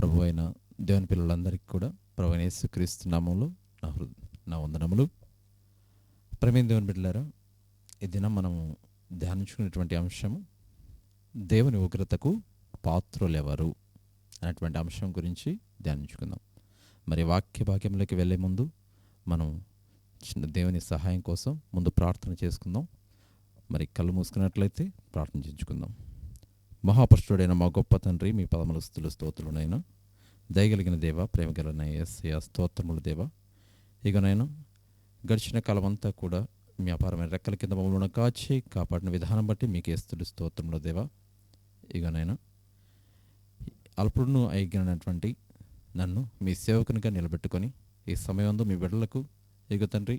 ప్రభు అయిన దేవుని పిల్లలందరికీ కూడా ప్రభు అయిన యేసుక్రీస్తు నామంలో నా హృ నా వందనములు. ప్రమేణ దేవుని బిడ్డలారా ఈ దినం మనము ధ్యానించుకునేటువంటి అంశము దేవుని ఉగ్రతకు పాత్రులెవరు అనేటువంటి అంశం గురించి ధ్యానించుకుందాం. మరి వాక్య భాగ్యంలోకి వెళ్ళే ముందు మనం చిన్న దేవుని సహాయం కోసం ముందు ప్రార్థన చేసుకుందాం. మరి కళ్ళు మూసుకున్నట్లయితే ప్రార్థన చేయించుకుందాం. మహాపరుషుడైన మా గొప్ప తండ్రి మీ పదముల స్థులు స్తోత్రులైన దయగలిగిన దేవ ప్రేమగలన ఎస్య స్తోత్రముల దేవ. ఇక నేను గడిచిన కాలం అంతా కూడా మీ అపారమైన రెక్కల కింద మమ్మల్ని కాచి కాపాడిన విధానం బట్టి మీకు స్థులు స్తోత్రములు దేవ. ఇక నేను అల్పుడును అయినటువంటి నన్ను మీ సేవకునిగా నిలబెట్టుకొని ఈ సమయంలో మీ బిడ్డలకు ఇక తండ్రి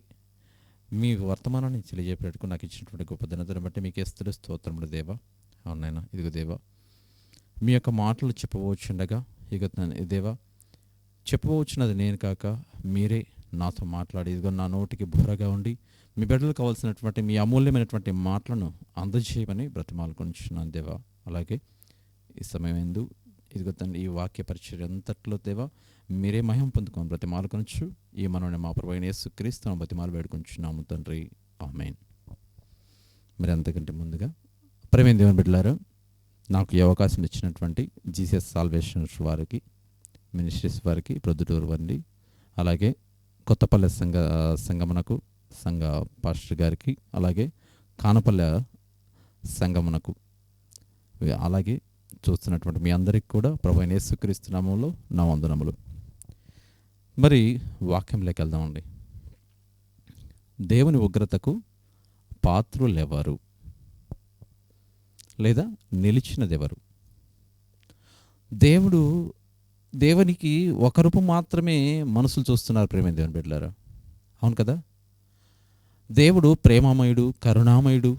మీ వర్తమానాన్ని తెలియజేపేటకు నాకు ఇచ్చినటువంటి గొప్ప దినదిని బట్టి మీకు ఏస్తుడు స్తోత్రములు దేవా. అవునైనా ఇదిగో దేవా మీ యొక్క మాటలు చెప్పవచ్చుండగా ఇక తన- దేవా చెప్పవచ్చున్నది నేను కాక మీరే నాతో మాట్లాడి ఇదిగో నా నోటికి బుర్రగా ఉండి మీ బిడ్డలకు కావాల్సినటువంటి మీ అమూల్యమైనటువంటి మాటలను అందజేయమని బ్రతిమాలుకొనిచున్నాను దేవా. అలాగే ఈ సమయం ఎందు ఇదిగో తండ్రి ఈ వాక్య పరిచయం అంతట్లో దేవా మీరే మహిమ పొందుకొని బ్రతిమాలకొనొచ్చు ఈ మనని మా ప్రభుత్వ అయిన బ్రతిమాలు వేడుకొంచున్నాము తండ్రి. ఆమెన్. మరి అంతకంటే ముందుగా ప్రేమ దేవుని బిడ్డలారు నాకు ఈ అవకాశం ఇచ్చినటువంటి జీసస్ సాల్వేషన్స్ వారికి మినిస్ట్రీస్ వారికి ప్రొద్దుటూరు వారిని అలాగే కొత్తపల్లె సంఘ సంగమనకు సంఘ పాస్టర్ గారికి అలాగే కానపల్లె సంగమనకు అలాగే చూస్తున్నటువంటి మీ అందరికి కూడా ప్రభు నేసుక్రీస్తునామంలో నా వందనములు. మరి వాక్యంలోకి వెళ్దామండి. దేవుని ఉగ్రతకు పాత్రులెవరు? లేదా నిలిచినదెవరు? దేవుడు దేవునికి ఒక మాత్రమే మనసులు చూస్తున్నారు ప్రేమ దేవుని బిడ్డలారా? అవును కదా? దేవుడు ప్రేమమయుడు కరుణామయుడు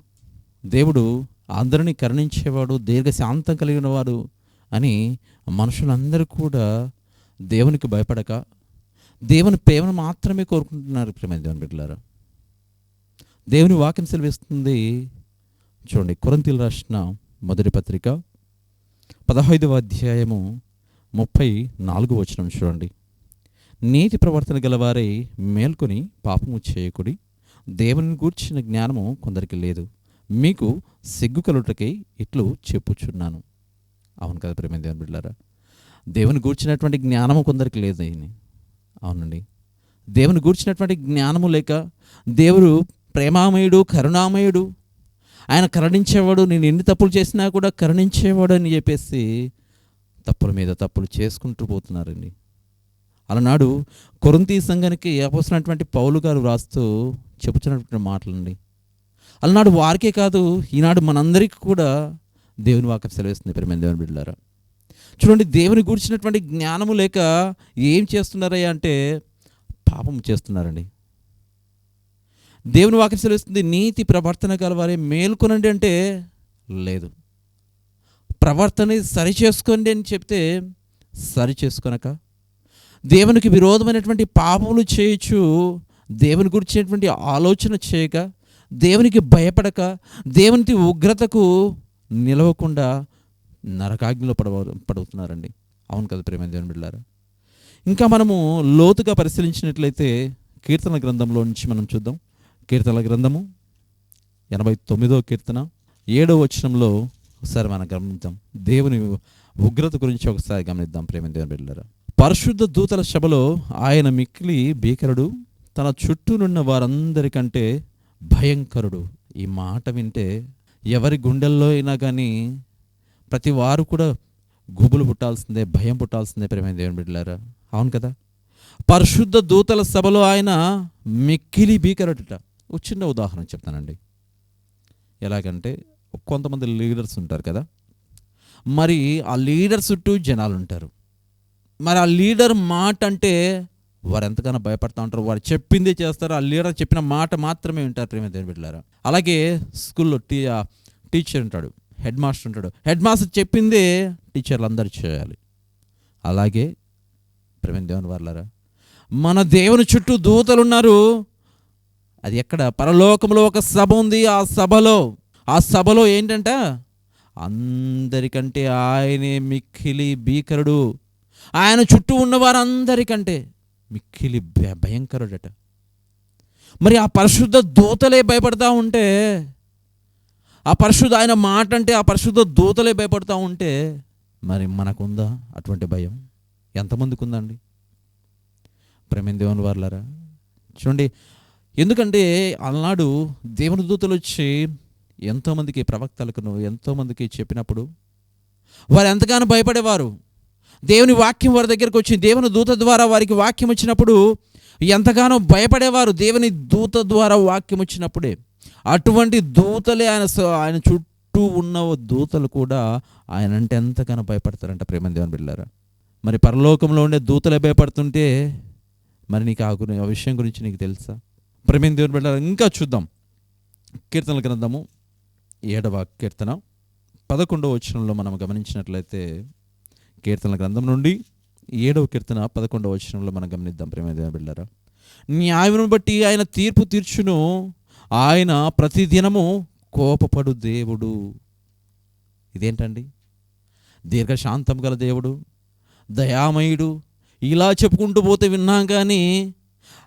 దేవుడు అందరినీ కరుణించేవాడు దీర్ఘశాంతం కలిగిన వాడు అని మనుషులందరూ కూడా దేవునికి భయపడక దేవుని ప్రేమను మాత్రమే కోరుకుంటున్నారు ప్రేమ దేవుని బిడ్డలారా? దేవుని వాక్యం సెలవిస్తుంది చూడండి కొరంతీలు రాసిన మొదటి పత్రిక పదహైదవ అధ్యాయము ముప్పై నాలుగు వచనం చూడండి. నీతి ప్రవర్తన గలవారే మేల్కొని పాపము చేయకుడి దేవుని గూర్చిన జ్ఞానము కొందరికి లేదు. మీకు సిగ్గు కలుటకై ఇట్లు చెప్పుచున్నాను. అవును కదా ప్రేమ దేవుని బిడ్డారా దేవుని గూర్చినటువంటి జ్ఞానము కొందరికి లేదు అని అవునండి. దేవుని గూర్చినటువంటి జ్ఞానము లేక దేవుడు ప్రేమామయుడు కరుణామయుడు ఆయన కరుణించేవాడు నేను ఎన్ని తప్పులు చేసినా కూడా కరుణించేవాడు అని చెప్పేసి తప్పుల మీద తప్పులు చేసుకుంటూ పోతున్నారండి. అలనాడు కొరంతీ సంఘానికి ఏపోసినటువంటి పౌలు గారు వ్రాస్తూ చెబుతున్నటువంటి మాటలండి. అలనాడు వారికే కాదు ఈనాడు మనందరికీ కూడా దేవుని వాక్యం సెలవిస్తుంది ప్రేమ దేవుని బిడ్డలారా. చూడండి దేవుని గురించినటువంటి జ్ఞానము లేక ఏం చేస్తున్నారయ్యా అంటే పాపం చేస్తున్నారండి. దేవుని వాక్యం సెలవిస్తుంది నీతి ప్రవర్తన గలవారే మేల్కొనండి అంటే లేదు. ప్రవర్తన సరి చేసుకోండి అని చెప్తే సరి చేసుకొనక దేవునికి విరోధమైనటువంటి పాపములు చేయొచ్చు దేవుని గురించినటువంటి ఆలోచన చేయక దేవునికి భయపడక దేవునికి ఉగ్రతకు నిలవకుండా నరకాగ్నిలో పడవ పడుతున్నారండి. అవును కదా ప్రేమ దేవుని బిడ్డారా ఇంకా మనము లోతుగా పరిశీలించినట్లయితే కీర్తన గ్రంథంలో నుంచి మనం చూద్దాం. కీర్తనల గ్రంథము ఎనభై తొమ్మిదో కీర్తన ఏడో వచనంలో ఒకసారి మనం గమనిద్దాం. దేవుని ఉగ్రత గురించి ఒకసారి గమనిద్దాం ప్రేమ దేవుని బిడ్డలారా. పరిశుద్ధ దూతల సభలో ఆయన మిక్కిలి భీకరుడు తన చుట్టూనున్న వారందరికంటే భయంకరుడు. ఈ మాట వింటే ఎవరి గుండెల్లో అయినా కానీ ప్రతి వారు కూడా గుబులు పుట్టాల్సిందే భయం పుట్టాల్సిందే ప్రేమ దేవుని బిడ్డలారా. అవును కదా? పరిశుద్ధ దూతల సభలో ఆయన మిక్కిలి భీకరుడట. ఒక చిన్న ఉదాహరణ చెప్తానండి. ఎలాగంటే కొంతమంది లీడర్స్ ఉంటారు కదా. మరి ఆ లీడర్ చుట్టూ జనాలు ఉంటారు. మరి ఆ లీడర్ మాట అంటే వారు ఎంతగానో భయపడతా ఉంటారు. వారు చెప్పిందే చేస్తారు. ఆ లీడర్ చెప్పిన మాట మాత్రమే ఉంటారు ప్రేమ దేవుని అలాగే స్కూల్లో టీ టీచర్ ఉంటాడు. హెడ్ మాస్టర్ ఉంటాడు. హెడ్ మాస్టర్ చెప్పిందే టీచర్లు అందరూ చేయాలి. అలాగే ప్రేమ దేవుని వాళ్ళారా మన దేవుని చుట్టూ దూతలు ఉన్నారు అది ఎక్కడ? పరలోకంలో ఒక సభ ఉంది ఆ సభలో. ఆ సభలో ఏంటంట? అందరికంటే ఆయనే మిక్కిలి భీకరుడు. ఆయన చుట్టూ ఉన్న వారందరికంటే మిక్కిలి భయ- భయంకరుడట. మరి ఆ పరిశుద్ధ దూతలే భయపడతా ఉంటే ఆ పరిశుద్ధ ఆయన మాట అంటే ఆ పరిశుద్ధ దూతలే భయపడతా ఉంటే మరి మనకుందా అటువంటి భయం? ఎంతమందికి ఉందండి ప్రేమ దేవుని వారులారా? చూడండి ఎందుకంటే అలనాడు దేవుని దూతలు వచ్చి ఎంతోమందికి ప్రవక్తలకును ఎంతోమందికి చెప్పినప్పుడు వారు ఎంతగానో భయపడేవారు. దేవుని వాక్యం వారి దగ్గరకు వచ్చి దేవుని దూత ద్వారా వారికి వాక్యం వచ్చినప్పుడు ఎంతగానో భయపడేవారు. దేవుని దూత ద్వారా వాక్యం వచ్చినప్పుడే అటువంటి దూతలే ఆయన ఆయన చుట్టూ ఉన్న దూతలు కూడా ఆయన అంటే ఎంతగానో భయపడతారంట ప్రేమ దేవుని బిడ్డారా మరి పరలోకంలో ఉండే దూతలే భయపడుతుంటే మరి నీకు ఆ గురి ఆ విషయం గురించి నీకు తెలుసా? ప్రమేణ దేవుని బిడ్డ ఇంకా చూద్దాం. కీర్తనల గ్రంథము ఏడవ కీర్తన. పదకొండవ వచనంలో మనం గమనించినట్లయితే కీర్తనల గ్రంథం నుండి ఏడవ కీర్తన పదకొండవ వచనంలో మనం గమనిద్దాం. ప్రేమ దేవుని బిడ్డారా. న్యాయమును బట్టి ఆయన తీర్పు తీర్చును. ఆయన ప్రతిదినము కోపపడు దేవుడు. ఇదేంటండి? దీర్ఘశాంతం గల దేవుడు దయామయుడు. ఇలా చెప్పుకుంటూ పోతే విన్నాం కానీ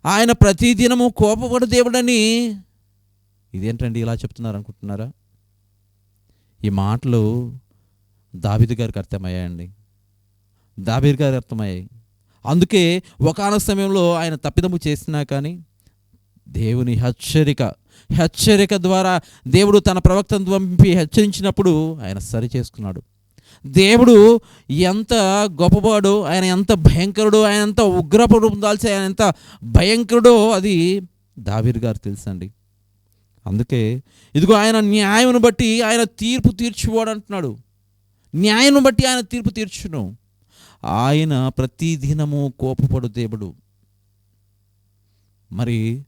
ఆయన ప్రతిదినము కోపపడు దేవుడని. ఇదేంటండి ఇలా చెప్తున్నారు అనుకుంటున్నారా ఈ మాటలు దాబిదు గారికి అర్థమయ్యాయండి. దాబీర్ గారికి అర్థమయ్యాయి. అందుకే ఒకనొక సమయంలో ఆయన తప్పిదము చేసినా కానీ దేవుని హెచ్చరిక హెచ్చరిక ద్వారా దేవుడు తన ప్రవక్తను పంపి హెచ్చరించినప్పుడు ఆయన సరి చేసుకున్నాడు. దేవుడు ఎంత గొప్పవాడు ఆయన ఎంత భయంకరుడు ఆయన ఎంత ఉగ్రపడు దాల్చి ఆయన ఎంత భయంకరుడో అది దావీర్ గారు తెలుసండి. అందుకే ఇదిగో ఆయన న్యాయమును బట్టి ఆయన తీర్పు తీర్చువాడు అంటున్నాడు. న్యాయం బట్టి ఆయన తీర్పు తీర్చును. ఆయన ప్రతిదినము కోపపడు దేవుడు. మరి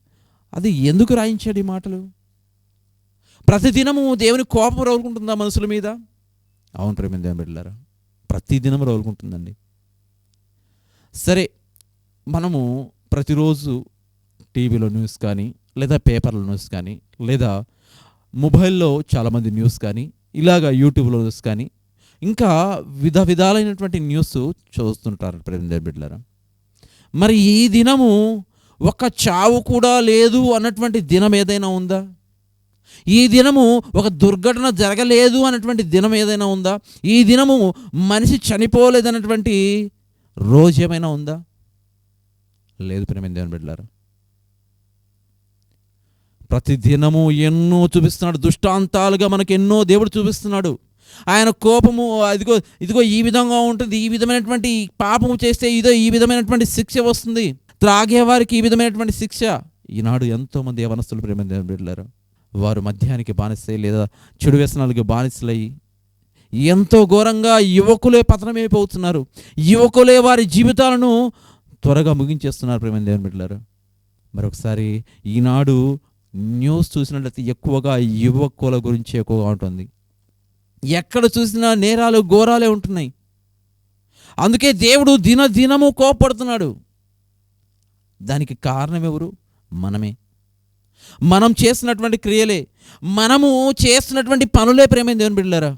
అది ఎందుకు రాయించాడు ఈ మాటలు? ప్రతిదినము దేవుని కోపం రవ్వుకుంటుందా మనుషుల మీద? అవును ప్రేమ దేవుని బిడ్డలారా? ప్రతిదినం రోలుకుంటుందండి సరే మనము ప్రతిరోజు టీవీలో న్యూస్ కానీ లేదా పేపర్లో న్యూస్ కానీ లేదా మొబైల్లో చాలామంది న్యూస్ కానీ ఇలాగ యూట్యూబ్లో న్యూస్ కానీ ఇంకా విధ విధాలైనటువంటి న్యూస్ చూస్తుంటారు ప్రేమ బిడ్డలారా. మరి ఈ దినము ఒక చావు కూడా లేదు అన్నటువంటి దినం ఏదైనా ఉందా? ఈ దినము ఒక దుర్ఘటన జరగలేదు అన్నటువంటి దినం ఏదైనా ఉందా? ఈ దినము మనిషి చనిపోలేదన్నటువంటి రోజు ఏమైనా ఉందా? లేదు ప్రేమ దేవుని బిడ్డారు ప్రతి దినము ఎన్నో చూపిస్తున్నాడు. దుష్టాంతాలుగా మనకు ఎన్నో దేవుడు చూపిస్తున్నాడు. ఆయన కోపము ఇదిగో ఇదిగో ఈ విధంగా ఉంటుంది ఈ విధమైనటువంటి పాపము చేస్తే ఇదో ఈ విధమైనటువంటి శిక్ష వస్తుంది. త్రాగేవారికి ఈ విధమైనటువంటి శిక్ష. ఈనాడు ఎంతోమంది యవనస్తులు ప్రేమ దేవుని బిడ్డారు వారు మద్యానికి బానిసై లేదా చెడు వ్యసనాలకి బానిసలై ఎంతో ఘోరంగా యువకులే పతనమైపోతున్నారు. యువకులే వారి జీవితాలను త్వరగా ముగించేస్తున్నారు ప్రేమ దేవుని బిడ్డలారు. మరొకసారి ఈనాడు న్యూస్ చూసినట్లయితే ఎక్కువగా యువకుల గురించి ఎక్కువగా ఉంటుంది. ఎక్కడ చూసినా నేరాలు ఘోరాలే ఉంటున్నాయి. అందుకే దేవుడు దిన దినము కోపడుతున్నాడు దానికి కారణం ఎవరు? మనమే. మనం చేసినటువంటి క్రియలే మనము చేస్తున్నటువంటి పనులే ప్రేమైన దేవుని బిడ్డలారా.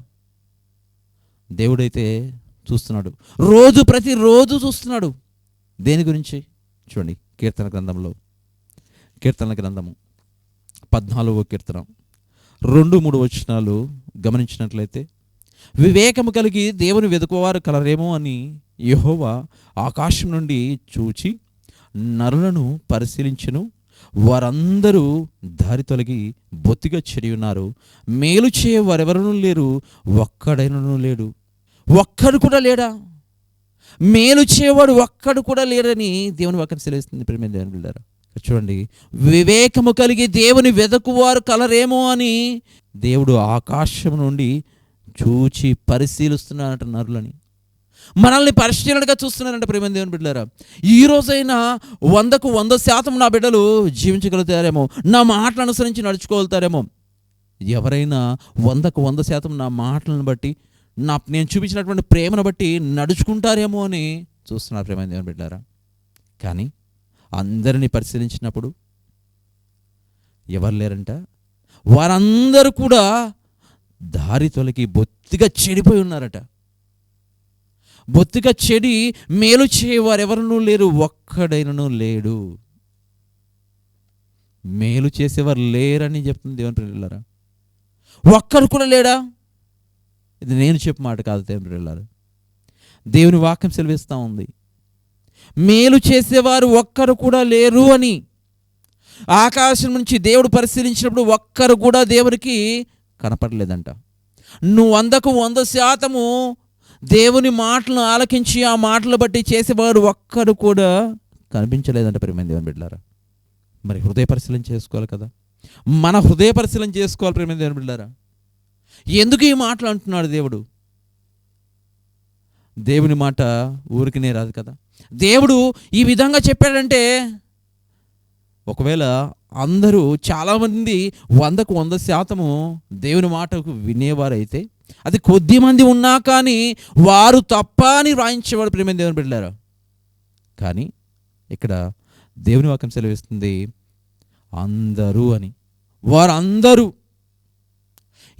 దేవుడైతే చూస్తున్నాడు. రోజు ప్రతిరోజు చూస్తున్నాడు. దేని గురించి? చూడండి కీర్తన గ్రంథంలో. కీర్తన గ్రంథము పద్నాలుగో కీర్తనం. రెండు మూడు వచనాలు గమనించినట్లయితే వివేకము కలిగి దేవుని వెతుకువారు కలరేమో అని యహోవా ఆకాశం నుండి చూచి నరులను పరిశీలించును. వారందరూ దారి తొలగి బొత్తిగా చెడి ఉన్నారు. మేలు చేయ వారెవరూ లేరు ఒక్కడైనను లేడు. ఒక్కడు కూడా లేడా? మేలు చేయవాడు ఒక్కడు కూడా లేడని దేవుని వాక్యం సెలవిస్తుంది ప్రేమ దేవుని బిడ్డారా. చూడండి వివేకము కలిగి దేవుని వెదకువారు కలరేమో అని దేవుడు ఆకాశం నుండి చూచి పరిశీలిస్తున్నానంట నరులని. మనల్ని పరిశీలనగా చూస్తున్నారంట ప్రేమ దేవుని బిడ్డలారా? ఈ రోజైనా వందకు వంద శాతం నా బిడ్డలు జీవించగలుగుతారేమో నా మాటలు అనుసరించి నడుచుకోగలుగుతారేమో. ఎవరైనా వందకు వంద శాతం నా మాటలను బట్టి నా నేను చూపించినటువంటి ప్రేమను బట్టి నడుచుకుంటారేమో అని చూస్తున్నారు ప్రేమ దేవుని బిడ్డారా కానీ అందరినీ పరిశీలించినప్పుడు ఎవరు లేరంట? వారందరూ కూడా దారి తొలగి బొత్తిగా చెడిపోయి ఉన్నారట. బొత్తిగా చెడి మేలు చేయవారు ఎవరునూ లేరు ఒక్కడైనను లేడు. మేలు చేసేవారు లేరని చెప్తుంది దేవుని పిల్లలారా ఒక్కరు కూడా లేడా? ఇది నేను చెప్పు మాట కాదు దేవుని పిల్లలారా దేవుని వాక్యం సెలవిస్తూ ఉంది. మేలు చేసేవారు ఒక్కరు కూడా లేరు అని. ఆకాశం నుంచి దేవుడు పరిశీలించినప్పుడు ఒక్కరు కూడా దేవునికి కనపడలేదంట. నువ్వు వందకు వంద శాతము దేవుని మాటలను ఆలకించి ఆ మాటలు బట్టి చేసేవారు ఒక్కరు కూడా కనిపించలేదంటే ప్రేమ దేవుని బిడ్డారా మరి హృదయ పరిశీలన చేసుకోవాలి కదా. మన హృదయ పరిశీలన చేసుకోవాలి ప్రేమ దేవుని బిడ్డారా ఎందుకు ఈ మాటలు అంటున్నాడు దేవుడు? దేవుని మాట ఊరికినే రాదు కదా. దేవుడు ఈ విధంగా చెప్పాడంటే ఒకవేళ అందరూ చాలామంది వందకు వంద శాతము దేవుని మాటకు వినేవారైతే అది కొద్ది మంది ఉన్నా కానీ వారు తప్ప అని వ్రాయించేవాడు ప్రేమ దేవుని బిడ్డారా కానీ ఇక్కడ దేవుని వాక్యం సెలవిస్తుంది అందరూ అని. వారందరూ.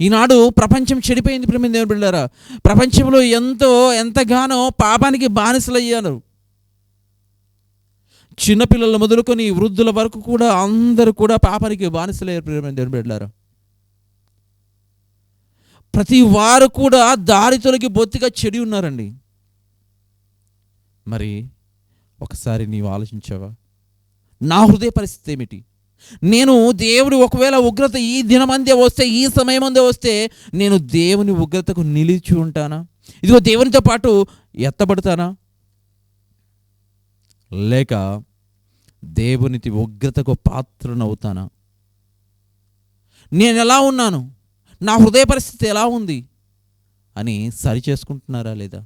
ఈనాడు ప్రపంచం చెడిపోయింది ప్రేమ దేవుని బిడ్డారా ప్రపంచంలో ఎంతో ఎంతగానో పాపానికి బానిసలయ్యారు. చిన్నపిల్లల మొదలుకొని వృద్ధుల వరకు కూడా అందరూ కూడా పాపానికి బానిసలయ్యారు ప్రేమ దేవుని బిడ్డారా ప్రతి వారు కూడా దారి తొలగి బొత్తిగా చెడి ఉన్నారండి. మరి ఒకసారి నీవు ఆలోచించావా? నా హృదయ పరిస్థితి ఏమిటి? నేను దేవుడు ఒకవేళ ఉగ్రత ఈ దినమందే వస్తే ఈ సమయం అందే వస్తే నేను దేవుని ఉగ్రతకు నిలిచి ఉంటానా? ఇదిగో దేవునితో పాటు ఎత్తబడతానా? లేక దేవునికి ఉగ్రతకు పాత్రనవుతానా? నేను ఎలా ఉన్నాను? నా హృదయ పరిస్థితి ఎలా ఉంది? అని సరి చేసుకుంటున్నారా లేదా?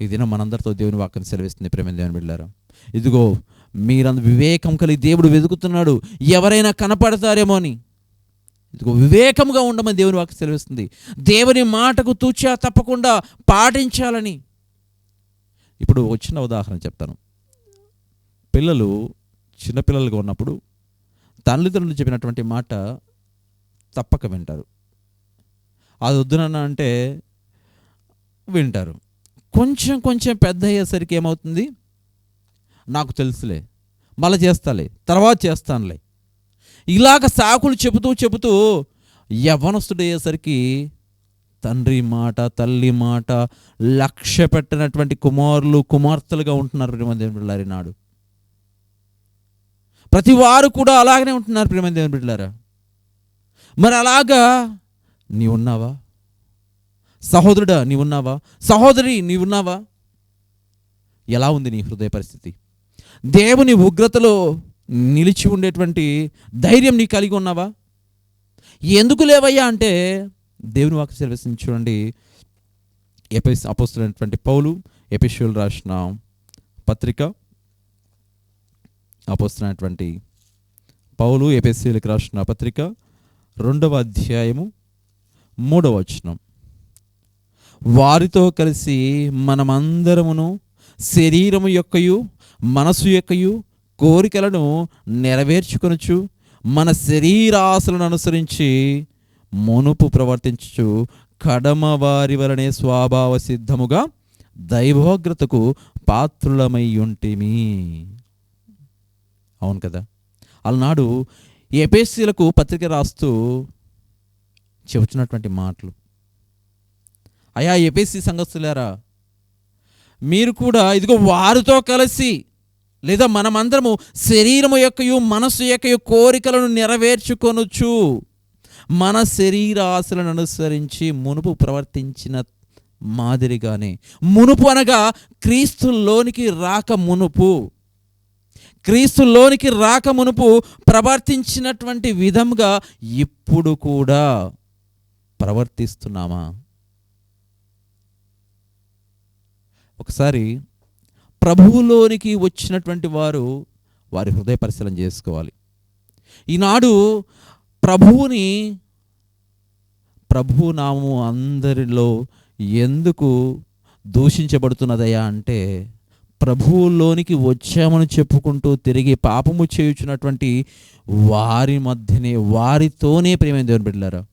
ఈ దినం మనందరితో దేవుని వాక్యం సెలవిస్తుంది ప్రేమ దేవుని బిడ్డారా ఇదిగో మీరంద వివేకం కలిగి దేవుడు వెతుకుతున్నాడు. ఎవరైనా కనపడతారేమో అని. ఇదిగో వివేకంగా ఉండమని దేవుని వాక్యం సెలవిస్తుంది. దేవుని మాటకు తూచా తప్పకుండా పాటించాలని. ఇప్పుడు వచ్చిన ఉదాహరణ చెప్తాను. పిల్లలు చిన్నపిల్లలుగా ఉన్నప్పుడు తల్లిదండ్రులు చెప్పినటువంటి మాట తప్పక వింటారు. అది వద్దునన్న అంటే వింటారు. కొంచెం కొంచెం పెద్ద అయ్యేసరికి ఏమవుతుంది? నాకు తెలుసులే. మళ్ళీ చేస్తాలే. తర్వాత చేస్తానులే. ఇలాగ సాకులు చెబుతూ చెబుతూ యవనస్తుడు అయ్యేసరికి తండ్రి మాట తల్లి మాట లక్ష్య పెట్టినటువంటి కుమారులు కుమార్తెలుగా ఉంటున్నారు ప్రేమదేవుని బిడ్డలారి నాడు ప్రతి వారు కూడా అలాగనే ఉంటున్నారు ప్రేమదేవుని బిడ్డలారా. మరి అలాగా నీవున్నావా? సహోదరుడా నీవున్నావా? సహోదరి నీవున్నావా? ఎలా ఉంది నీ హృదయ పరిస్థితి? దేవుని ఉగ్రతలో నిలిచి ఉండేటువంటి ధైర్యం నీ కలిగి ఉన్నావా? ఎందుకు లేవయ్యా అంటే దేవుని వాక్య సెలవిస్తుంది చూడండి. ఎపిస్ అపోస్తులైనటువంటి పౌలు ఎపిషుల్ రాసిన పత్రిక. అపోస్తున్నటువంటి పౌలు ఎపిఎస్సీలకు రాసిన పత్రిక. రెండవ అధ్యాయము మూడవ వచనం. వారితో కలిసి మనమందరమును శరీరము యొక్కయు మనసు యొక్కయు కోరికలను నెరవేర్చుకొనుచు మన శరీరాశలను అనుసరించి మునుపు ప్రవర్తించు కడమ వారి వలనే స్వభావ సిద్ధముగా దైవోగ్రతకు పాత్రులమై ఉంటిమి. అవును కదా? అలనాడు ఎపిఎస్సీలకు పత్రిక రాస్తూ చెబుతున్నటువంటి మాటలు. అయా ఎపిఎస్సీ సంఘస్థులారా మీరు కూడా ఇదిగో వారితో కలిసి లేదా మనమందరము శరీరము యొక్కయు మనస్సు యొక్కయు కోరికలను నెరవేర్చుకొనొచ్చు మన శరీర ఆశలను అనుసరించి మునుపు ప్రవర్తించిన మాదిరిగానే మునుపు అనగా క్రీస్తులోనికి రాక మునుపు క్రీస్తులోనికి రాక మునుపు ప్రవర్తించినటువంటి విధంగా ఇప్పుడు కూడా ప్రవర్తిస్తున్నామా? ఒకసారి ప్రభువులోనికి వచ్చినటువంటి వారు వారి హృదయ పరిశీలన చేసుకోవాలి. ఈనాడు ప్రభువుని ప్రభునామము అందరిలో ఎందుకు దూషించబడుతున్నదయ్యా అంటే ప్రభువులోనికి వచ్చామని చెప్పుకుంటూ తిరిగి పాపము చేయుచున్నటువంటి వారి మధ్యనే వారితోనే ప్రేమ దేవుని బిడ్డలారా.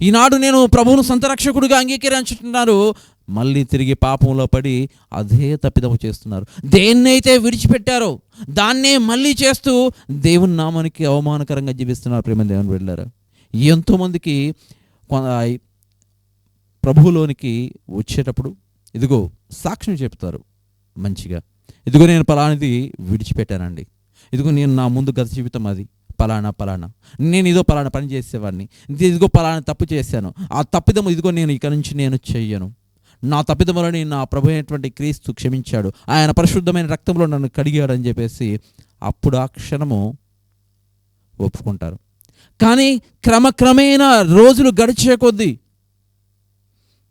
ఈనాడు నేను ప్రభువును సంతరక్షకుడిగా అంగీకరించుతున్నారు మళ్ళీ తిరిగి పాపంలో పడి అదే తప్పిదము చేస్తున్నారు. దేన్నైతే విడిచిపెట్టారో దాన్నే మళ్ళీ చేస్తూ దేవుని నామానికి అవమానకరంగా జీవిస్తున్నారు ప్రేమ దేవుని వెళ్ళారు ఎంతోమందికి ప్రభువులోనికి వచ్చేటప్పుడు ఇదిగో సాక్ష్యం చెప్తారు మంచిగా. ఇదిగో నేను పలానిది విడిచిపెట్టానండి. ఇదిగో నేను నా ముందు గత జీవితం అది. పలానా పలానా. నేను ఇదో పలానా పని చేసేవాడిని. ఇదిగో పలానా తప్పు చేశాను. ఆ తప్పిదము ఇదిగో నేను ఇక నుంచి నేను చెయ్యను. నా తప్పిదములని నా ప్రభు అయినటువంటి క్రీస్తు క్షమించాడు. ఆయన పరిశుద్ధమైన రక్తంలో నన్ను కడిగాడు అని చెప్పేసి అప్పుడు ఆ క్షణము ఒప్పుకుంటారు. కానీ క్రమక్రమేణా రోజులు గడిచే కొద్దీ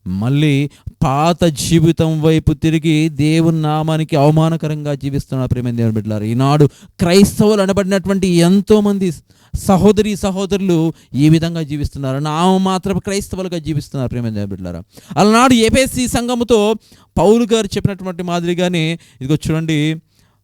మళ్ళీ పాత జీవితం వైపు తిరిగి దేవుని నామానికి అవమానకరంగా జీవిస్తున్న ప్రేమ దేవుని బిడ్డలారు. ఈనాడు క్రైస్తవులు అనబడినటువంటి ఎంతోమంది సహోదరి సహోదరులు ఈ విధంగా జీవిస్తున్నారు. నామ మాత్రం క్రైస్తవులుగా జీవిస్తున్నారు ప్రేమ దేవుని బిడ్డలారా. అలనాడు ఏపీఎస్సి సంఘముతో పౌలు గారు చెప్పినటువంటి మాదిరిగానే ఇదిగో చూడండి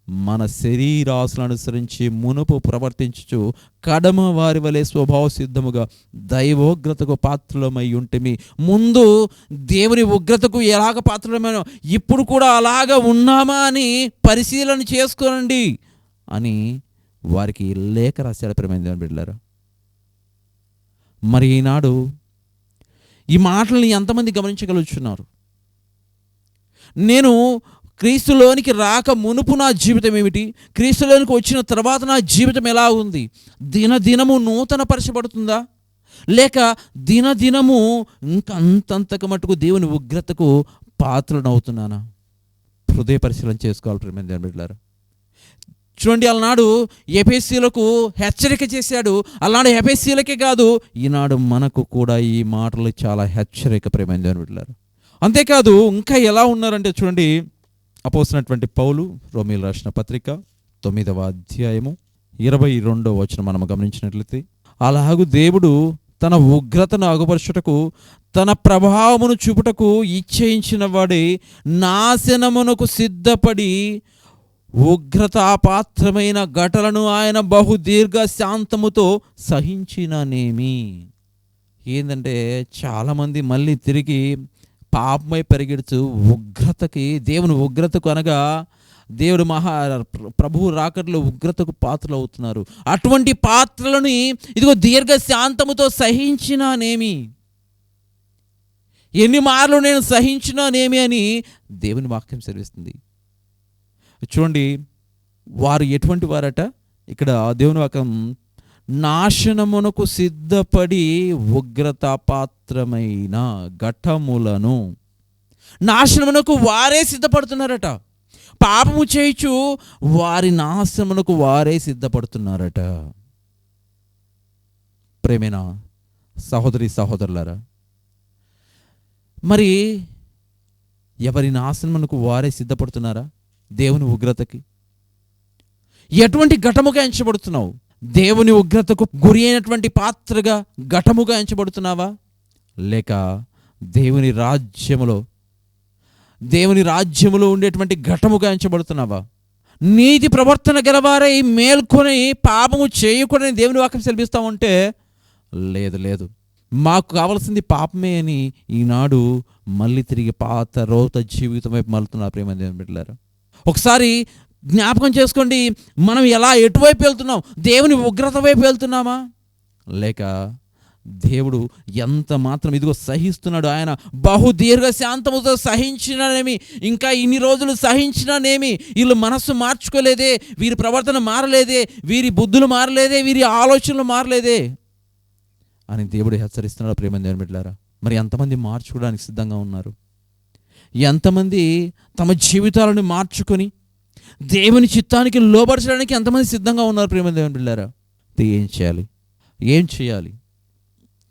మన శరీరాశులను అనుసరించి మునుపు ప్రవర్తించుచు కడమ వారి వలె స్వభావ సిద్ధముగా దైవోగ్రతకు పాత్రలమై ఉంటిమి. ముందు దేవుని ఉగ్రతకు ఎలాగ పాత్రలమైన ఇప్పుడు కూడా అలాగ ఉన్నామా అని పరిశీలన చేసుకోనండి అని వారికి లేఖ రాశాడు ప్రేమ అని బిడ్డలారా. మరి ఈనాడు ఈ మాటల్ని ఎంతమంది గమనించగలుగుతున్నారు నేను క్రీస్తులోనికి రాక మునుపు నా జీవితం ఏమిటి? క్రీస్తులోనికి వచ్చిన తర్వాత నా జీవితం ఎలా ఉంది? దినదినము నూతన పరచబడుతుందా లేక దినదినము ఇంకా అంతంతకు మటుకు దేవుని ఉగ్రతకు పాత్రనవుతున్నానా హృదయ పరిశీలన చేసుకోవాలి ప్రేమ దేవుని చూడండి అలనాడు ఎపిఎస్సీలకు హెచ్చరిక చేశాడు. అలనాడు ఎపిఎస్సీలకే కాదు ఈనాడు మనకు కూడా ఈ మాటలు చాలా హెచ్చరిక ప్రేమ దేవుని అంతేకాదు ఇంకా ఎలా ఉన్నారంటే చూడండి అపోసినటువంటి పౌలు రోమిల్ రాసిన పత్రిక తొమ్మిదవ అధ్యాయము ఇరవై రెండవ వచనం మనం గమనించినట్లయితే అలాగు దేవుడు తన ఉగ్రతను అగుపరచుటకు తన ప్రభావమును చూపుటకు ఇచ్చయించిన వాడి నాశనమునకు సిద్ధపడి ఉగ్రతాపాత్రమైన ఘటలను ఆయన బహుదీర్ఘ శాంతముతో సహించిననేమి. ఏంటంటే చాలామంది మళ్ళీ తిరిగి పాపమై పరిగెడుతూ ఉగ్రతకి దేవుని ఉగ్రతకు అనగా దేవుడు మహా ప్రభువు రాకట్లో ఉగ్రతకు పాత్రలు అవుతున్నారు అటువంటి పాత్రలని ఇదిగో దీర్ఘ శాంతముతో సహించినానేమి? ఎన్ని మార్లు నేను సహించినానేమి అని దేవుని వాక్యం సెలవిస్తుంది. చూడండి వారు ఎటువంటి వారట? ఇక్కడ దేవుని వాక్యం నాశనమునకు సిద్ధపడి ఉగ్రతాపాత్రమైన ఘటములను. నాశనమునకు వారే సిద్ధపడుతున్నారట. పాపము చేయుచు వారి నాశనమునకు వారే సిద్ధపడుతున్నారట. ప్రేమేనా సహోదరి సహోదరులారా మరి ఎవరి నాశనమునకు వారే సిద్ధపడుతున్నారా దేవుని ఉగ్రతకి? ఎటువంటి ఘటముగా ఎంచబడుతున్నావు? దేవుని ఉగ్రతకు గురి అయినటువంటి పాత్రగా ఘటముగా ఎంచబడుతున్నావా? లేక దేవుని రాజ్యములో దేవుని రాజ్యములో ఉండేటువంటి ఘటముగా ఎంచబడుతున్నావా? నీతి ప్రవర్తన గలవారై మేల్కొని పాపము చేయకూడని దేవుని వాక్యం సెలవిస్తా ఉంటే లేదు లేదు. మాకు కావలసింది పాపమే అని ఈనాడు మళ్ళీ తిరిగి పాత రోత జీవితం వైపు మలుతున్నారు ప్రేమ దేవుని బిడ్డలారు. ఒకసారి జ్ఞాపకం చేసుకోండి మనం ఎలా ఎటువైపు వెళ్తున్నాం? దేవుని ఉగ్రత వైపు వెళ్తున్నామా? లేక దేవుడు ఎంత మాత్రం ఇదిగో సహిస్తున్నాడు ఆయన. బహు దీర్ఘ శాంతముతో సహించిననేమి ఇంకా ఇన్ని రోజులు సహించిననేమి వీళ్ళు మనస్సు మార్చుకోలేదే వీరి ప్రవర్తన మారలేదే వీరి బుద్ధులు మారలేదే వీరి ఆలోచనలు మారలేదే అని దేవుడు హెచ్చరిస్తున్నాడు ప్రేమ దేవుని మరి ఎంతమంది మార్చుకోవడానికి సిద్ధంగా ఉన్నారు? ఎంతమంది తమ జీవితాలను మార్చుకొని దేవుని చిత్తానికి లోపరచడానికి ఎంతమంది సిద్ధంగా ఉన్నారు ప్రేమ దేవుని బిళ్ళారా? ఏం చేయాలి? ఏం చేయాలి?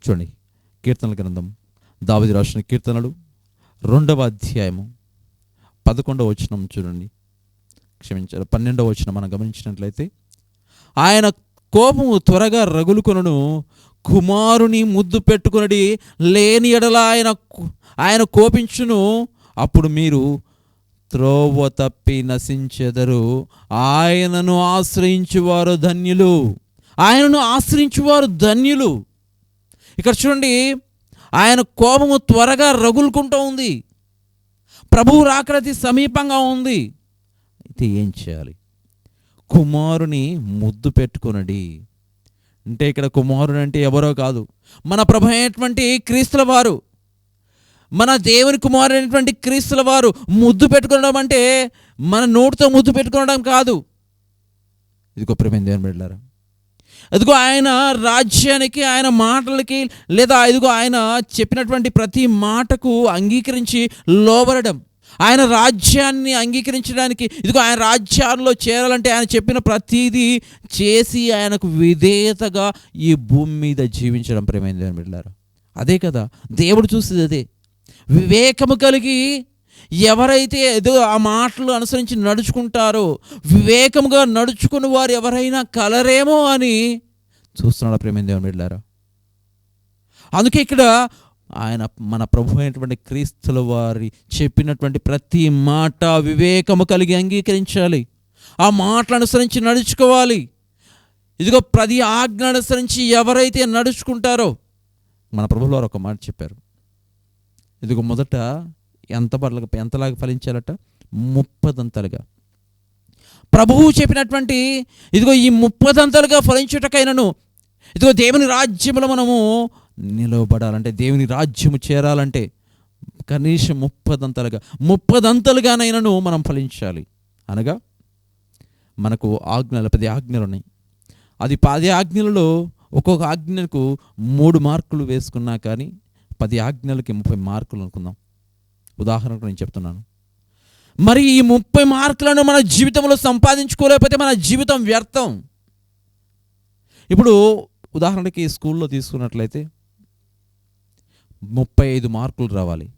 చూడండి కీర్తనల గ్రంథం దావిది రాసిన కీర్తనలు రెండవ అధ్యాయము పదకొండవ వచనం చూడండి. క్షమించారు పన్నెండవ వచనం మనం గమనించినట్లయితే ఆయన కోపము త్వరగా రగులుకొనను కుమారుని ముద్దు పెట్టుకునడి లేని ఎడల ఆయన ఆయన కోపించును అప్పుడు మీరు త్రోవ తప్పి నశించెదరు. ఆయనను ఆశ్రయించువారు ధన్యులు. ఆయనను ఆశ్రయించువారు ధన్యులు. ఇక్కడ చూడండి ఆయన కోపము త్వరగా రగులుకుంటూ ఉంది. ప్రభువు రాకడతి సమీపంగా ఉంది. అయితే ఏం చేయాలి? కుమారుని ముద్దు పెట్టుకునడి. అంటే ఇక్కడ కుమారుడు అంటే ఎవరో కాదు. మన ప్రభు అయినటువంటి క్రీస్తుల వారు. మన దేవుని కుమారుడు అయినటువంటి క్రీస్తుల వారు ముద్దు పెట్టుకోవడం అంటే మన నోటితో ముద్దు పెట్టుకోవడం కాదు. ఇదిగో ప్రేమ దేవుని బిడ్డారా ఇదిగో ఆయన రాజ్యానికి ఆయన మాటలకి లేదా ఇదిగో ఆయన చెప్పినటువంటి ప్రతి మాటకు అంగీకరించి లోబడడం. ఆయన రాజ్యాన్ని అంగీకరించడానికి ఇదిగో ఆయన రాజ్యాల్లో చేరాలంటే ఆయన చెప్పిన ప్రతిదీ చేసి ఆయనకు విధేయతగా ఈ భూమి మీద జీవించడం ప్రేమైంది అని బిడ్డారు అదే కదా దేవుడు చూసేది అదే. వివేకము కలిగి ఎవరైతే ఏదో ఆ మాటలు అనుసరించి నడుచుకుంటారో వివేకముగా నడుచుకుని వారు ఎవరైనా కలరేమో అని చూస్తున్నాడు ప్రేమ దేవుని బిడ్డారా అందుకే ఇక్కడ ఆయన మన ప్రభు అయినటువంటి క్రీస్తుల వారి చెప్పినటువంటి ప్రతి మాట వివేకము కలిగి అంగీకరించాలి. ఆ మాటలు అనుసరించి నడుచుకోవాలి. ఇదిగో ప్రతి ఆజ్ఞ అనుసరించి ఎవరైతే నడుచుకుంటారో మన ప్రభుల వారు ఒక మాట చెప్పారు. ఇదిగో మొదట ఎంత పట్ల ఎంతలాగా ఫలించాలట? ముప్పదంతలుగా. ప్రభువు చెప్పినటువంటి ఇదిగో ఈ ముప్పదంతలుగా ఫలించుటకైనను ఇదిగో దేవుని రాజ్యంలో మనము నిలవబడాలంటే దేవుని రాజ్యము చేరాలంటే కనీసం ముప్పదంతలుగా ముప్పదంతలుగానైనాను మనం ఫలించాలి. అనగా మనకు ఆజ్ఞలు పది ఆజ్ఞలు ఉన్నాయి అది పది ఆజ్ఞలలో ఒక్కొక్క ఆజ్ఞకు మూడు మార్కులు వేసుకున్నా కానీ పది ఆజ్ఞలకి ముప్పై మార్కులు అనుకుందాం. ఉదాహరణకు నేను చెప్తున్నాను. మరి ఈ ముప్పై మార్కులను మన జీవితంలో సంపాదించుకోలేకపోతే మన జీవితం వ్యర్థం. ఇప్పుడు ఉదాహరణకి స్కూల్లో తీసుకున్నట్లయితే ముప్పై ఐదు మార్కులు రావాలి.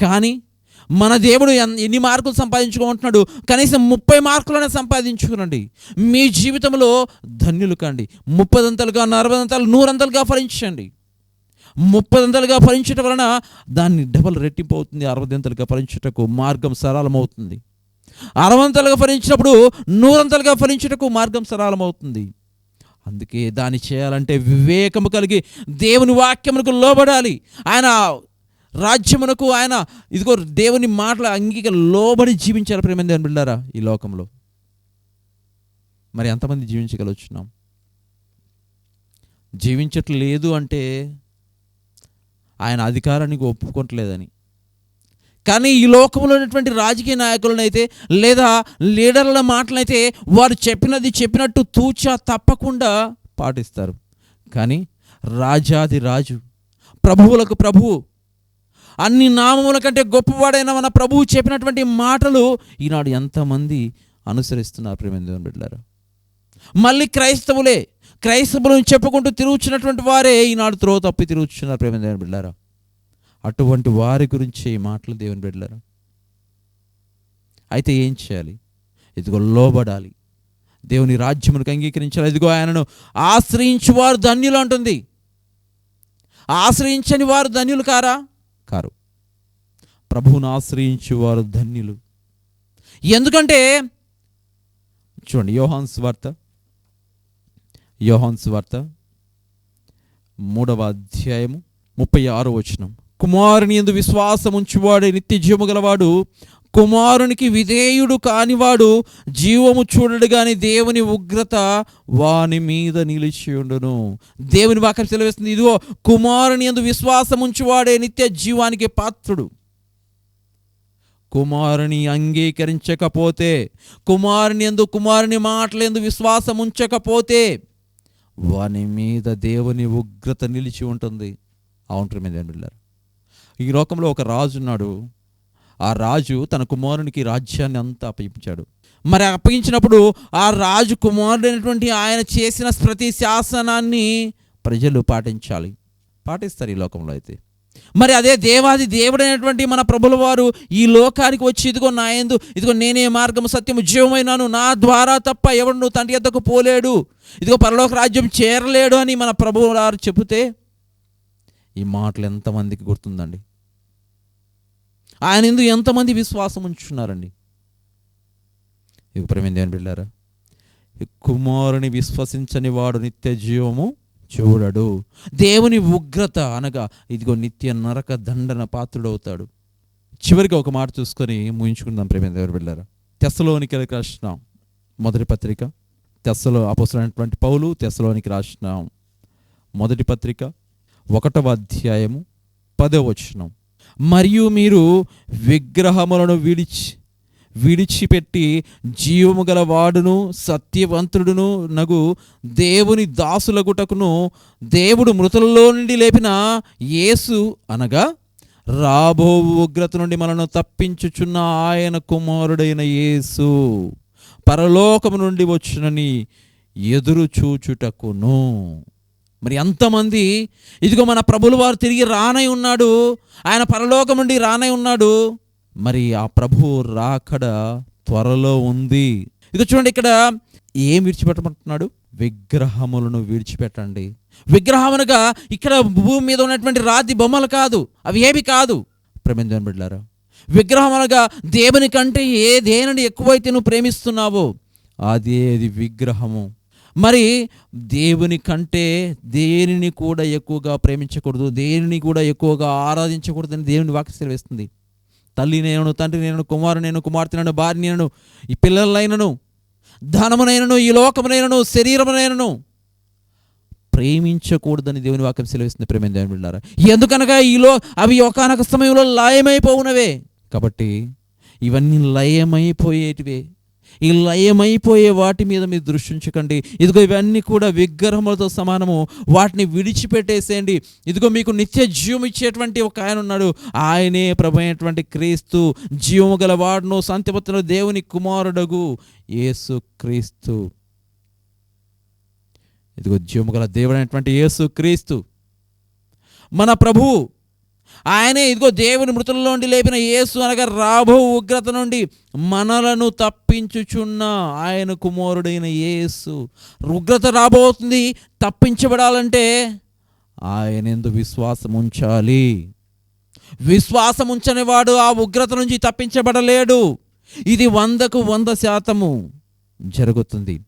కానీ మన దేవుడు ఎన్- ఎన్ని మార్కులు సంపాదించుకోమంటున్నాడు? కనీసం ముప్పై మార్కులనే సంపాదించుకునండి. మీ జీవితంలో ధన్యులు కండి. ముప్పదంతలుగా నలభదంతలు నూరంతలుగా ఫలించండి. ముప్పదంతలుగా ఫలించటం వలన దాన్ని డబల్ రెట్టింపు అవుతుంది. అరవదంతలుగా ఫలించుటకు మార్గం సరళమవుతుంది. అరవంతలుగా ఫలించినప్పుడు నూరంతలుగా ఫలించుటకు మార్గం సరళమవుతుంది. అందుకే దాన్ని చేయాలంటే వివేకము కలిగి దేవుని వాక్యమునకు లోబడాలి. ఆయన రాజ్యమునకు ఆయన ఇదిగో దేవుని మాటల అంగీక లోబడి జీవించాలి ప్రేమ దేవుని బిడ్డారా ఈ లోకంలో. మరి ఎంతమంది జీవించగలుగుతున్నాం జీవించట్లేదు అంటే ఆయన అధికారానికి ఒప్పుకోవట్లేదని కానీ ఈ లోకంలో ఉన్నటువంటి రాజకీయ నాయకులనైతే లేదా లీడర్ల మాటలైతే వారు చెప్పినది చెప్పినట్టు తూచా తప్పకుండా పాటిస్తారు. కానీ రాజాది రాజు ప్రభువులకు ప్రభువు అన్ని నామముల కంటే గొప్పవాడైన మన ప్రభువు చెప్పినటువంటి మాటలు ఈనాడు ఎంతమంది అనుసరిస్తున్నారు ప్రేమ దేవుని మళ్ళీ క్రైస్తవులే క్రైస్తవులను చెప్పుకుంటూ తిరుగుచున్నటువంటి వారే ఈనాడు త్రో తప్పి తిరుగుచున్నారు ప్రేమ దేవుని బిడ్డారా అటువంటి వారి గురించి ఈ మాటలు దేవుని బిడ్డారా అయితే ఏం చేయాలి? ఇదిగో లోబడాలి. దేవుని రాజ్యమునికి అంగీకరించాలి. ఇదిగో ఆయనను ఆశ్రయించు వారు ధన్యులు అంటుంది. ఆశ్రయించని వారు ధన్యులు కారా? కారు. ప్రభువును ఆశ్రయించు వారు ధన్యులు. ఎందుకంటే చూడండి యోహాన్స్ వార్త. యోహాన్ వార్త మూడవ అధ్యాయము ముప్పై ఆరో వచనం. కుమారుని ఎందు విశ్వాసం ఉంచువాడే నిత్య జీవము గలవాడు కుమారునికి విధేయుడు కానివాడు జీవము చూడడు గాని దేవుని ఉగ్రత వాని మీద నిలిచి ఉండును. దేవుని వాక్యం సెలవిస్తుంది ఇదిగో కుమారుని ఎందు విశ్వాసం ఉంచువాడే నిత్య జీవానికి పాత్రుడు. కుమారుని అంగీకరించకపోతే కుమారుని ఎందు కుమారుని మాటలందు విశ్వాసం ఉంచకపోతే వాని మీద దేవుని ఉగ్రత నిలిచి ఉంటుంది. అవును మీద వెళ్ళారు ఈ లోకంలో ఒక రాజు ఉన్నాడు. ఆ రాజు తన కుమారునికి రాజ్యాన్ని అంతా అప్పగించాడు. మరి అప్పగించినప్పుడు ఆ రాజు కుమారుడైనటువంటి ఆయన చేసిన ప్రతి శాసనాన్ని ప్రజలు పాటించాలి. పాటిస్తారు ఈ లోకంలో అయితే. మరి అదే దేవాది దేవుడైనటువంటి మన ప్రభుల వారు ఈ లోకానికి వచ్చి ఇదిగో నాయందు ఇదిగో నేనే మార్గము సత్యము జీవమైనాను నా ద్వారా తప్ప ఎవడు తండ్రి ఎద్దకు పోలేడు. ఇదిగో పరలోక రాజ్యం చేరలేడు అని మన ప్రభువు వారు చెబితే ఈ మాటలు ఎంతమందికి గుర్తుందండి? ఆయన ఎందు ఎంతమంది విశ్వాసం ఉంచున్నారండి? ఇక ప్రేమ దేవుని కుమారుని విశ్వసించని వాడు నిత్య జీవము చూడడు. దేవుని ఉగ్రత అనగా ఇదిగో నిత్య నరక దండన పాత్రుడవుతాడు. చివరికి ఒక మాట చూసుకొని ముయించుకుందాం ప్రేమ దేవుడు వెళ్ళారా తెస్సలోనికి రాసిన మొదటి పత్రిక. తెస్సలో అపసరైనటువంటి పౌలు తెస్సలోనికి రాసిన మొదటి పత్రిక ఒకటవ అధ్యాయము పదవ వచనం. మరియు మీరు విగ్రహములను విడిచి విడిచిపెట్టి జీవము గల వాడును సత్యవంతుడును నగు దేవుని దాసులగుటకును దేవుడు మృతులలో నుండి లేపిన యేసు అనగా రాబో ఉగ్రత నుండి మనను తప్పించుచున్న ఆయన కుమారుడైన యేసు. పరలోకము నుండి వచ్చునని ఎదురు చూచుటకును. మరి ఎంతమంది ఇదిగో మన ప్రభులు వారు తిరిగి రానై ఉన్నాడు ఆయన పరలోకం నుండి రానై ఉన్నాడు మరి ఆ ప్రభు రాకడ త్వరలో ఉంది. ఇది చూడండి ఇక్కడ ఏం విడిచిపెట్టమంటున్నాడు? విగ్రహములను విడిచిపెట్టండి. విగ్రహమునగా ఇక్కడ భూమి మీద ఉన్నటువంటి రాతి బొమ్మలు కాదు అవి ఏవి కాదు. ప్రేమించని బిడ్డారా విగ్రహం అనగా దేవుని కంటే ఏ దేనిని ఎక్కువైతే నువ్వు ప్రేమిస్తున్నావో అదేది విగ్రహము. మరి దేవుని కంటే దేనిని కూడా ఎక్కువగా ప్రేమించకూడదు దేనిని కూడా ఎక్కువగా ఆరాధించకూడదని దేవుని వాక్య సెలవిస్తుంది. తల్లి నేను తండ్రి నేను కుమారు నేను కుమార్తె నేను భార్య నేను ఈ పిల్లలైనను ధనమునైనను ఈ లోకమునైనను శరీరమునైనను ప్రేమించకూడదని దేవుని వాక్యం సెలవిస్తుంది ప్రేమ దేవుని బిడ్డారా. ఎందుకనగా ఈలో అవి ఒకనొక సమయంలో లాయమైపోవునవే. కాబట్టి ఇవన్నీ లయమైపోయేటివే. ఈ లయమైపోయే వాటి మీద మీరు దృష్టించకండి. ఇదిగో ఇవన్నీ కూడా విగ్రహములతో సమానము. వాటిని విడిచిపెట్టేసేయండి. ఇదిగో మీకు నిత్య జీవం ఇచ్చేటువంటి ఒక ఆయన ఉన్నాడు. ఆయనే ప్రభు అయినటువంటి క్రీస్తు. జీవము గల వాడును దేవుని కుమారుడగు యేసు క్రీస్తు. ఇదిగో జీవము గల దేవుడైనటువంటి యేసు క్రీస్తు. మన ప్రభువు ఆయనే ఇదిగో దేవుని మృతుల్లో నుండి లేపిన యేసు అనగా రాబో ఉగ్రత నుండి మనలను తప్పించుచున్న ఆయన కుమారుడైన యేసు. ఉగ్రత రాబోతుంది తప్పించబడాలంటే ఆయన ఎందు విశ్వాసం ఉంచాలి. విశ్వాసం ఉంచని వాడు ఆ ఉగ్రత నుంచి తప్పించబడలేడు. ఇది వందకు వంద శాతము జరుగుతుంది.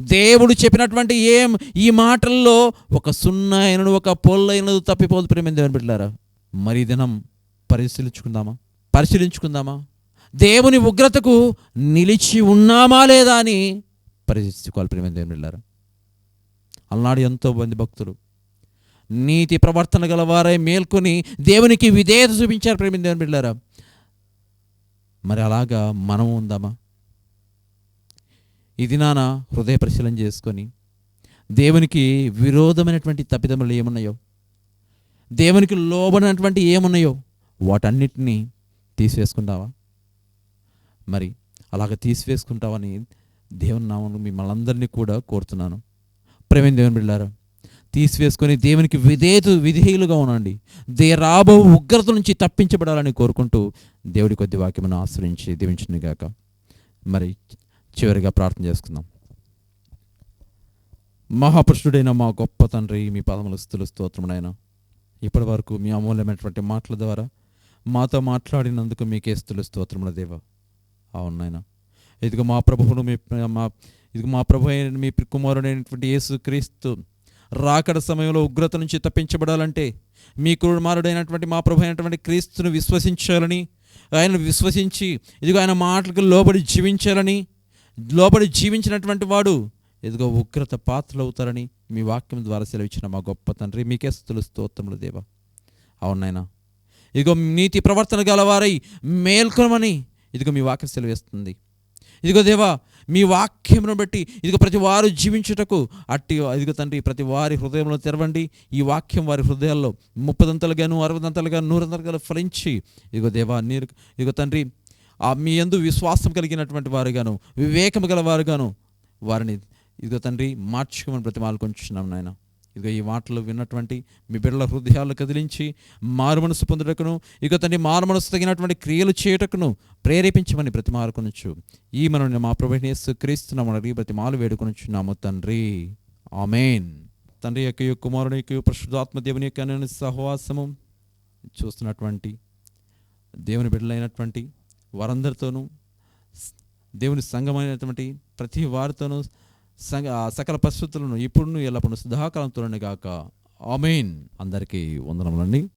దేవుడు చెప్పినటువంటి ఏం ఈ మాటల్లో ఒక సున్నా అయినను ఒక పొల్లైనది తప్పిపోదు. ప్రేమ దేవుని బిడ్డారా మరి దినం పరిశీలించుకుందామా? పరిశీలించుకుందామా? దేవుని ఉగ్రతకు నిలిచి ఉన్నామా లేదా అని పరిశీలించుకోవాలి ప్రేమ దేవుని వెళ్ళారు అలనాడు ఎంతో మంది భక్తులు నీతి ప్రవర్తన గలవారై మేల్కొని దేవునికి విధేయత చూపించారు ప్రేమ దేవుని బిడ్డారా మరి అలాగా మనం ఉందామా? ఇది నానా హృదయ పరిశీలన చేసుకొని దేవునికి విరోధమైనటువంటి తప్పిదములు ఏమున్నాయో దేవునికి లోబడినటువంటి ఏమున్నాయో వాటన్నిటినీ తీసివేసుకుంటావా? మరి అలాగ తీసివేసుకుంటావని దేవుని నామను మిమ్మల్ని అందరినీ కూడా కోరుతున్నాను. ప్రేమ దేవుని బిళ్ళారా తీసివేసుకొని దేవునికి విధేయత విధేయులుగా ఉండండి. దే రాబో ఉగ్రత నుంచి తప్పించబడాలని కోరుకుంటూ దేవుడి కొద్ది వాక్యమును ఆశ్రయించి దీవించినగాక మరి చివరిగా ప్రార్థన చేసుకుందాం. మహాపురుషుడైన మా గొప్ప తండ్రి మీ పదములు స్థులు స్తోత్రమునైన ఇప్పటి వరకు మీ అమూల్యమైనటువంటి మాటల ద్వారా మాతో మాట్లాడినందుకు మీకే స్థులు స్తోత్రముల దేవ. అవునాయన ఇదిగో మా ప్రభువును మీ మా ఇదిగో మా ప్రభు అయిన మీ కుమారుడైనటువంటి యేసు క్రీస్తు రాకడ సమయంలో ఉగ్రత నుంచి తప్పించబడాలంటే మీ కుమారుడైనటువంటి మా ప్రభు అయినటువంటి క్రీస్తును విశ్వసించాలని ఆయనను విశ్వసించి ఇదిగో ఆయన మాటలకు లోబడి జీవించాలని లోబడి జీవించినటువంటి వాడు ఇదిగో ఉగ్రత పాత్రలు అవుతారని మీ వాక్యం ద్వారా సెలవిచ్చిన మా గొప్ప తండ్రి మీకే స్థుతులు స్తోత్రములు దేవా. అవునైనా ఇదిగో నీతి ప్రవర్తన గలవారై మేల్కొనమని ఇదిగో మీ వాక్యం సెలవిస్తుంది. ఇదిగో దేవా మీ వాక్యమును బట్టి ఇదిగో ప్రతి వారు జీవించుటకు అట్టి ఇదిగో తండ్రి ప్రతి వారి హృదయంలో తెరవండి. ఈ వాక్యం వారి హృదయాల్లో ముప్పదంతలుగాను అరవదంతలుగా నూరంతలుగా ఫలించి ఇదిగో దేవా నీరు ఇదిగో తండ్రి మీ యందు విశ్వాసం కలిగినటువంటి వారుగాను వివేకము గల వారుగాను వారిని ఇదిగో తండ్రి మార్చుకోమని బ్రతిమాలుకొంచున్నాం నాయన. ఇదిగో ఈ మాటలు విన్నటువంటి మీ బిడ్డల హృదయాలు కదిలించి మారు మనసు పొందుటకును ఇక తండ్రి మారు మనసు తగినటువంటి క్రియలు చేయుటకును ప్రేరేపించమని ప్రతిమారుకొనొచ్చు ఈ మనం మా ప్రభునేసు క్రీస్తున్నామని అడిగి ప్రతిమాలు వేడుకొనుచున్నాము తండ్రి. ఆమెన్. తండ్రి యొక్క కుమారుని యొక్క పరిశుద్ధాత్మ దేవుని యొక్క సహవాసము చూస్తున్నటువంటి దేవుని బిడ్డలైనటువంటి వారందరితోనూ దేవుని సంఘమైనటువంటి ప్రతి వారితోనూ సకల పరిస్థితులను ఇప్పుడు ఎల్లప్పుడు సదాకాలంతో గాక ఆమెన్. అందరికీ వందనములండి.